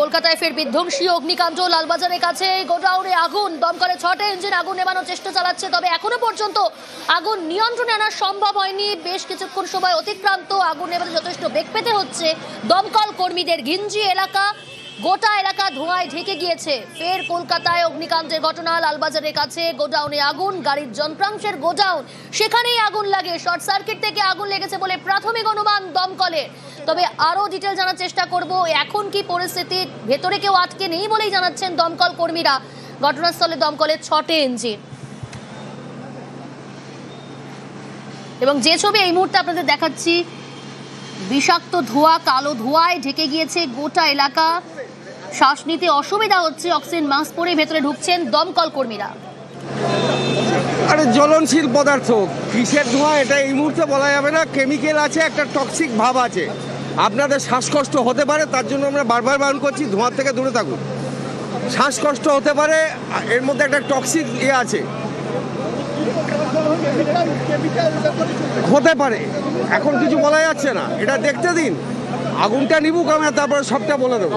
কলকাতায় ফের বিধ্বংসী অগ্নিকাণ্ড। লালবাজারের কাছে গোডাউনে আগুন। দমকলে ছটে ইঞ্জিন আগুন নেবানোর চেষ্টা চালাচ্ছে, তবে এখনও পর্যন্ত আগুন নিয়ন্ত্রণে আনা সম্ভব হয়নি। বেশ কিছুক্ষণ সময় অতিক্রান্ত, আগুন নেবাতে যথেষ্ট বেগ পেতে হচ্ছে। দমকল কর্মীদের ঘিঞ্জি এলাকা, গোটা এলাকা ধোঁয়ায় ঢেকে গিয়েছে। ফের কলকাতায় অগ্নিকাণ্ডের ঘটনা, লালবাজারের কাছে গোডাউনে আগুন, গাড়ির যন্ত্রাংশের গোডাউন। সেখানেই আগুন লাগে। শর্ট সার্কিট থেকে আগুন লেগেছে বলে প্রাথমিক অনুমান দমকলের। তবে আরও ডিটেল জানার চেষ্টা করব। এখন কি পরিস্থিতি? ভেতরে কেউ আটকে নেই বলেই জানাচ্ছেন দমকল কর্মীরা। ঘটনাস্থলে দমকলের ছটে ইঞ্জিন এবং যে ছবি এই মুহূর্তে আপনাদের দেখাচ্ছি, বিষাক্ত ধোঁয়া, কালো ধোঁয়ায় ঢেকে গিয়েছে গোটা এলাকা। শ্বাস নিতে অসুবিধা হচ্ছে, অক্সিজেন মাস্ক পরে ভেতরে ঢুকছেন দমকল কর্মীরা। আরে জ্বলনশীল পদার্থ কিসের ধোঁয়া, এটা এই মুহূর্তে বলা যাবে না। কেমিক্যাল আছে, একটা টক্সিক ভাব আছে। আপনাদের শ্বাসকষ্ট হতে পারে তার জন্য আমরা বারবার বারণ করছি ধোঁয়ার থেকে দূরে থাকুন। শ্বাসকষ্ট হতে পারে এর মধ্যে একটা টক্সিক ইয়ে আছে। হতে পারে এখন কিছু বলা যাচ্ছে না এটা দেখতে দিন। আগুনটা নিবুক আমরা তারপরে সবটা বলে দেবো।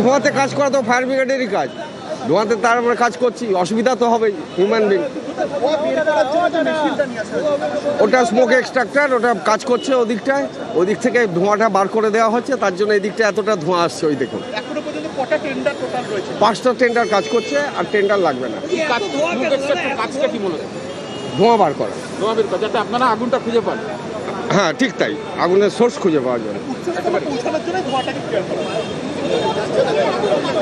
ধোঁয়াতে কাজ করা তো ফায়ার ব্রিগেডেরই কাজ। ধোঁয়াতে তার আমরা কাজ করছি অসুবিধা তো হবেই হিউম্যান বিং ওটা স্মোক এক্সট্রাক্টর ওটা কাজ করছে ওদিকটায় ওদিক থেকে ধোঁয়াটা বার করে দেওয়া হচ্ছে তার জন্য এদিকটা এতটা ধোঁয়া আসছে ওই দেখুন। পাঁচটা টেন্ডার কাজ করছে আর টেন্ডার লাগবে না। মূলত ধোঁয়া বার করা। ধোঁয়া বের করা, যাতে আপনারা আগুনটা খুঁজে পান। হ্যাঁ ঠিক তাই আগুনের সোর্স খুঁজে পাওয়ার জন্য। আমি- আমি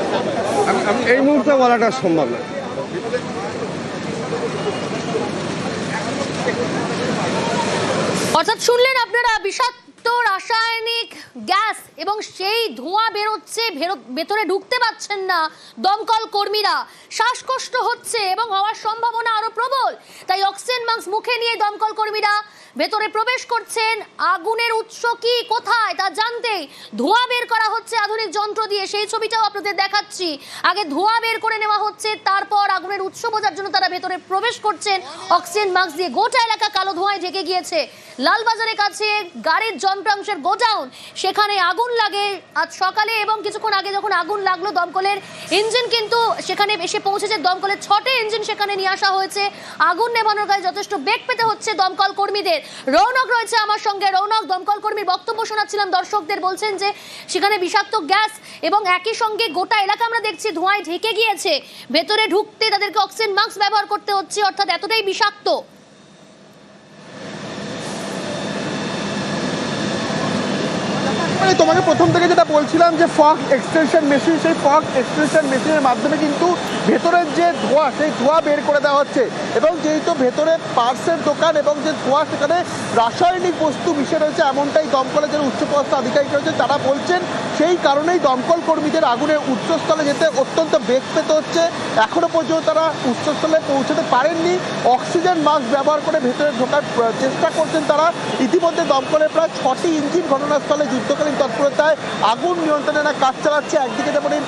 এই মুহূর্তে বলাটা সম্ভব না। অর্থাৎ শুনলেন আপনারা বিষাক্ত রাসায়নিক গ্যাস এবং সেই ধোঁয়া বেরোচ্ছে ভেতরে ঢুকতে পাচ্ছেন না দমকল কর্মীরা। শ্বাসকষ্ট হচ্ছে এবং হওয়ার সম্ভাবনা আরও প্রবল। তাই অক্সিজেন মাস্ক মুখে নিয়ে দমকল কর্মীরা ভেতরে প্রবেশ করছেন। আগুনের উৎস কি, কোথায়, তা জানতেই ধোঁয়া বের করা হচ্ছে আধুনিক যন্ত্র দিয়ে। সেই ছবিটাও আপনাদের দেখাচ্ছি। আগে ধোঁয়া বের করে নেওয়া হচ্ছে, তারপর আগুনের উৎস বোঝার জন্য তারা ভেতরে প্রবেশ করছেন। অক্সিজেন মাস্ক দিয়ে গোটা এলাকা কালো ধোঁয়ায় ঢেকে গিয়েছে। লালবাজারের কাছে গাড়ির যন্ত্রাংশের গোডাউন। সেখানে আগুন লাগে আজ সকালে এবং কিছুক্ষণ আগে যখন আগুন লাগল দমকলের ইঞ্জিন কিন্তু সেখানে এসে পৌঁছেছে। দমকলের ছটে ইঞ্জিন সেখানে নিয়ে আসা হয়েছে। আগুন নেভানোর কাজে যথেষ্ট বেগ পেতে হচ্ছে দমকল কর্মীদের। রৌনক রয়েছে আমার সঙ্গে। রৌনক, দমকল কর্মীর বক্তব্য শোনাচ্ছিলাম। দর্শকদের বলছেন যে, সেখানে বিষাক্ত গ্যাস এবং একই সঙ্গে গোটা এলাকা আমরা দেখছি ধোঁয়ায় ঢেকে গিয়েছে। ভেতরে ঢুকতে তাদেরকে অক্সিজেন মাস্ক ব্যবহার করতে হচ্ছে, অর্থাৎ এতটাই বিষাক্ত। মানে তোমাকে প্রথম থেকে যেটা বলছিলাম যে ফক এক্সটেনশন মেশিন সেই ফক এক্সটেনশন মেশিনের মাধ্যমে কিন্তু ভেতরের যে ধোঁয়া, সেই ধোঁয়া বের করে দেওয়া হচ্ছে। এবং যেহেতু ভেতরে পার্সের দোকান এবং যে ধোঁয়া, সেখানে রাসায়নিক বস্তু মিশে রয়েছে, এমনটাই দমকলের যে উচ্চপদস্থ আধিকারিক রয়েছে। তারা বলছেন সেই কারণেই দমকল কর্মীদের আগুনের উচ্চস্থলে যেতে অত্যন্ত বেগ পেতে হচ্ছে। এখনও পর্যন্ত তারা উচ্চস্থলে পৌঁছতে পারেননি। অক্সিজেন মাস্ক ব্যবহার করে ভেতরে ঢোকার চেষ্টা করছেন তারা। ইতিমধ্যে দমকলের প্রায় ছটি ইঞ্জিন ঘটনাস্থলে যুদ্ধকালীন তৎপরতায় আগুন নিয়ন্ত্রণে না কাজ চালাচ্ছে। একদিকে যেমন এই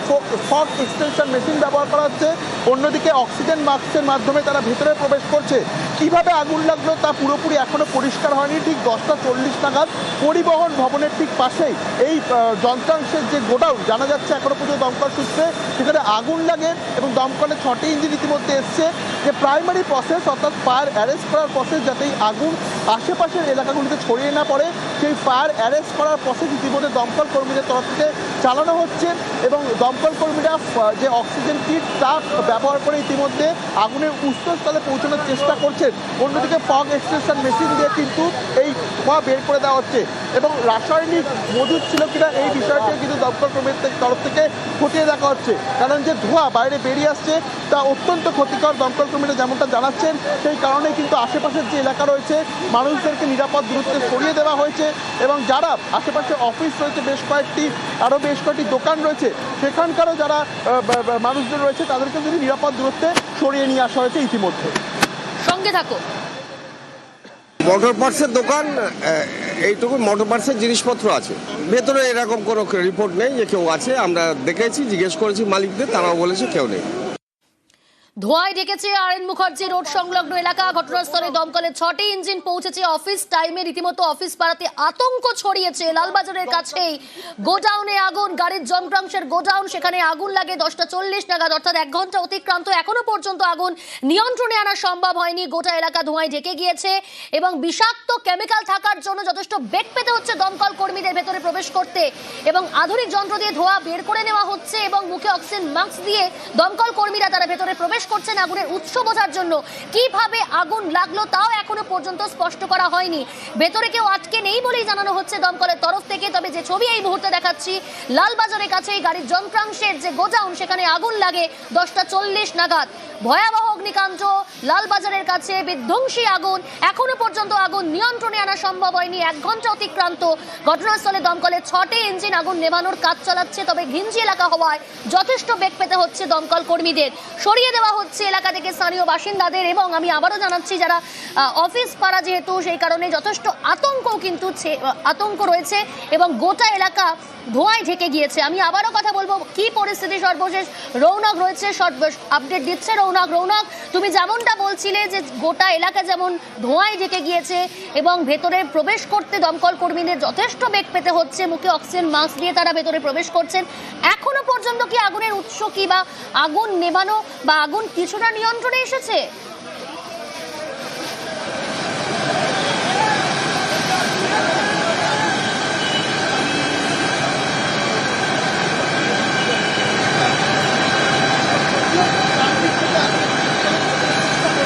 এক্সটেনশন মেশিন ব্যবহার করা হচ্ছে অন্যদিকে অক্সিজেন মাস্কের মাধ্যমে তারা ভেতরে প্রবেশ করছে। কীভাবে আগুন লাগল তা পুরোপুরি এখনও পরিষ্কার হয়নি। ঠিক দশটা চল্লিশ নাগাদ পরিবহন ভবনের ঠিক পাশেই এই আহ, যন্ত্রাংশের যে গোডাউন, জানা যাচ্ছে এখনও পর্যন্ত দমকল সূত্রে, সেখানে আগুন লাগে এবং দমকলের ছটি ইঞ্জিন ইতিমধ্যে এসছে। যে প্রাইমারি প্রসেস অর্থাৎ ফায়ার অ্যারেস্ট করার প্রসেস যাতে আগুন আশেপাশের এলাকাগুলিতে ছড়িয়ে না পড়ে, সেই ফায়ার অ্যারেস্ট করার প্রসেস ইতিমধ্যে দমকল কর্মীদের তরফ থেকে চালানো হচ্ছে এবং দমকল কর্মীরা যে অক্সিজেন কিট তা ব্যবহার করে ইতিমধ্যে আগুনের উৎসস্থলে পৌঁছানোর চেষ্টা করছেন। অন্যদিকে ফগ এক্সটেনশন মেশিন দিয়ে কিন্তু এই ধোঁয়া বের করে দেওয়া হচ্ছে। এবং রাসায়নিক মজুদ ছিল কিনা এই বিষয়টি কিন্তু দপ্তর কর্মীদের থেকে- তরফ থেকে খতিয়ে দেখা হচ্ছে। কারণ যে ধোঁয়া বাইরে বেরিয়ে আসছে, তা অত্যন্ত ক্ষতিকর। দমকল কর্মীরা যেমনটা জানাচ্ছেন, সেই কারণে কিন্তু আশেপাশের যে এলাকা রয়েছে, মানুষদেরকে নিরাপদ দূরত্বে সরিয়ে দেওয়া হয়েছে। এবং যারা আশেপাশে অফিস রয়েছে, বেশ কয়েকটি, আরও বেশ কয়েকটি দোকান রয়েছে, সেখানকারও যারা মানুষজন রয়েছে তাদেরকে যদি নিরাপদ দূরত্বে সরিয়ে নিয়ে আসা হয়েছে ইতিমধ্যে। সঙ্গে থাকো মোটর পার্টসের দোকান আহ, এইটুকু মোটর পার্টসের জিনিসপত্র আছে। ভেতরে এরকম কোনো রিপোর্ট নেই যে কেউ আছে। আমরা দেখেছি জিজ্ঞেস করেছি মালিকদের তারাও বলেছে কেউ নেই। ধোঁয়ায় ডেকেছে আর এন মুখার্জি রোড সংলগ্ন এলাকা। ঘটনাস্থলে দমকলের ছটি ইঞ্জিন পৌঁছেছে অফিস টাইমে। রীতিমতো অফিস পাড়াতে আতঙ্ক ছড়িয়েছে। লালবাজারের কাছেই গোডাউনে আগুন, গাড়ির যন্ত্রাংশের গোডাউন, সেখানে আগুন লাগে দশটা চল্লিশ নাগাদ, অর্থাৎ এক ঘণ্টা অতিক্রান্ত। এখনও পর্যন্ত আগুন নিয়ন্ত্রণে আনা সম্ভব হয়নি। গোটা এলাকা ধোঁয়ায় ঢেকে গিয়েছে এবং বিষাক্ত কেমিক্যাল থাকার জন্য যথেষ্ট বেগ পেতে হচ্ছে দমকল কর্মীদের ভেতরে প্রবেশ করতে এবং আধুনিক যন্ত্র দিয়ে ধোঁয়া বের করে নেওয়া হচ্ছে এবং মুখে অক্সিজেন মাস্ক দিয়ে দমকল কর্মীরা তারা ভেতরে প্রবেশ করছেন আগুনের উৎস বোঝার জন্য। কীভাবে আগুন লাগল তাও এখনও পর্যন্ত স্পষ্ট করা হয়নি। ভেতরে কেউ আটকে নেই বলেই জানানো হচ্ছে দমকলের তরফ থেকে। তবে যে ছবি এই মুহূর্তে দেখাচ্ছি, লালবাজারের কাছে এই গাড়ির যন্ত্রাংশের যে গোজাউন সেখানে আগুন লাগে দশটা চল্লিশ নাগাদ। ভয়াবহ অগ্নিকাণ্ড, লালবাজারের কাছে বিধ্বংসী আগুন, এখনও পর্যন্ত আগুন নিয়ন্ত্রণে আনা সম্ভব হয়নি। এক ঘণ্টা অতিক্রান্ত ঘটনাস্থলে দমকলের ছটি ইঞ্জিন আগুন নেভানোর কাজ চালাচ্ছে, তবে ঘিঞ্জি এলাকা হওয়ায় যথেষ্ট বেগ পেতে হচ্ছে দমকল কর্মীদের। সরিয়ে দেওয়া হচ্ছে এলাকা থেকে স্থানীয় বাসিন্দাদের এবং আমি আবারও জানাচ্ছি যারা অফিস পাড়া যেহেতু, সেই কারণে যথেষ্ট আতঙ্ক কিন্তু আতঙ্ক রয়েছে এবং গোটা এলাকা ধোঁয়ায় ঢেকে গিয়েছে। আমি আবারও কথা বলব, কি পরিস্থিতি সর্বশেষ? রৌনক রয়েছে আপডেট দিচ্ছে রৌনক। রৌনক, তুমি যেমনটা বলছিলে যে গোটা এলাকা যেমন ধোঁয়ায় ঢেকে গিয়েছে এবং ভেতরে প্রবেশ করতে দমকল কর্মীদের যথেষ্ট বেগ পেতে হচ্ছে, মুখে অক্সিজেন মাস্ক দিয়ে তারা ভেতরে প্রবেশ করছেন। এখনও পর্যন্ত কি আগুনের উৎস কি বা আগুন নেভানো বা আগুন কিছুটা নিয়ন্ত্রণে এসেছে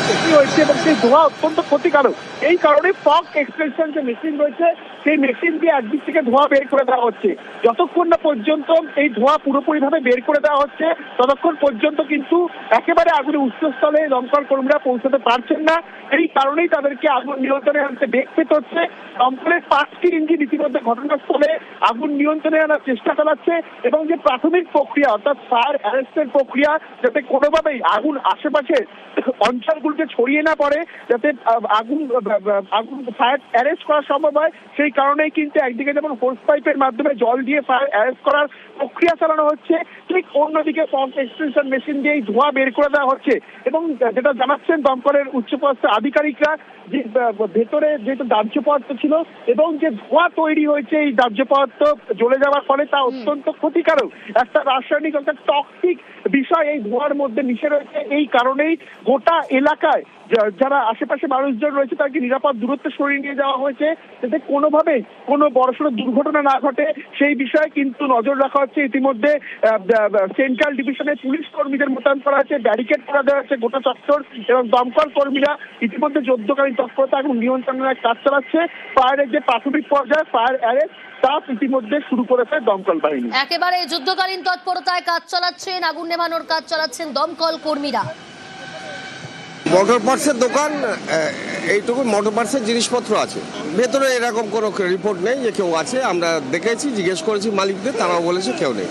ক্ষতি হয়েছে এবং সেই ধোঁয়া অত্যন্ত ক্ষতিকারক। এই কারণে ফগ এক্সপ্রেশন যে মেশিন রয়েছে। সেই মেশিন দিয়ে একদিক থেকে ধোঁয়া বের করে দেওয়া হচ্ছে। যতক্ষণ না পর্যন্ত এই ধোঁয়া পুরোপুরি ভাবে বের করে দেওয়া হচ্ছে, ততক্ষণ পর্যন্ত কিন্তু একেবারে আগুনের উৎসস্থলে দমকল কর্মীরা পৌঁছাতে পারছেন না। এই কারণেই তাদেরকে আগুন নিয়ন্ত্রণে আনতে বেগ পেতে হচ্ছে। দমকলের পাঁচটি ইঞ্জিন ইতিমধ্যে ঘটনাস্থলে আগুন নিয়ন্ত্রণে আনার চেষ্টা চালাচ্ছে এবং যে প্রাথমিক প্রক্রিয়া, অর্থাৎ ফায়ার অ্যারেস্টের প্রক্রিয়া, যাতে কোনোভাবেই আগুন আশেপাশের অঞ্চলগুলোকে ছড়িয়ে না পড়ে, যাতে আগুন আগুন ফায়ার অ্যারেস্ট করা সম্ভব হয়, সেই কারণেই কিন্তু একদিকে যেমন হোস পাইপের মাধ্যমে জল দিয়ে ফায়ার অ্যারেস্ট করার প্রক্রিয়া চালানো হচ্ছে ঠিক অন্যদিকে পাম্প এক্সটেনশন মেশিন দিয়ে এই ধোঁয়া বের করে দেওয়া হচ্ছে। এবং যেটা জানাচ্ছেন দমকলের উচ্চপদস্থ আধিকারিকরা যে ভেতরে যেহেতু দাহ্য পদার্থ ছিল এবং যে ধোঁয়া তৈরি হয়েছে এই দাহ্য পদার্থ জ্বলে যাওয়ার ফলে তা অত্যন্ত ক্ষতিকারক। একটা রাসায়নিক একটা টক্সিক বিষয় এই ধোঁয়ার মধ্যে মিশে রয়েছে। এই কারণেই গোটা এলাকায় যারা আশেপাশে মানুষজন রয়েছে তাদেরকে নিরাপদ দূরত্বে সরিয়ে নিয়ে যাওয়া হয়েছে। যাতে কোনোভাবে কোনো বড়সড় দুর্ঘটনা না ঘটে, সেই বিষয়ে কিন্তু নজর রাখা হচ্ছে। ইতিমধ্যে সেন্ট্রাল ডিভিশনের পুলিশ কর্মীদের মোতায়েন করা হয়েছে, ব্যারিকেড করা দেওয়া হচ্ছে গোটা চত্বর এবং দমকল কর্মীরা ইতিমধ্যে যুদ্ধকালীন তৎপরতা এবং নিয়ন্ত্রণের কাজ চালাচ্ছে। ফায়ারের যে প্রাথমিক পর্যায়ে ফায়ার অ্যারেস্ট একেবারে যুদ্ধকালীন তৎপরতায় কাজ চালাচ্ছেন, আগুন নেভানোর কাজ চালাচ্ছেন দমকল কর্মীরা। মোটর পার্টসের দোকান এইটুকু মোটর পার্টসের জিনিসপত্র আছে। ভেতরে এরকম কোনো রিপোর্ট নেই যে কেউ আছে, আমরা দেখেছি, জিজ্ঞেস করেছি মালিকদের, তারাও বলেছে কেউ নেই।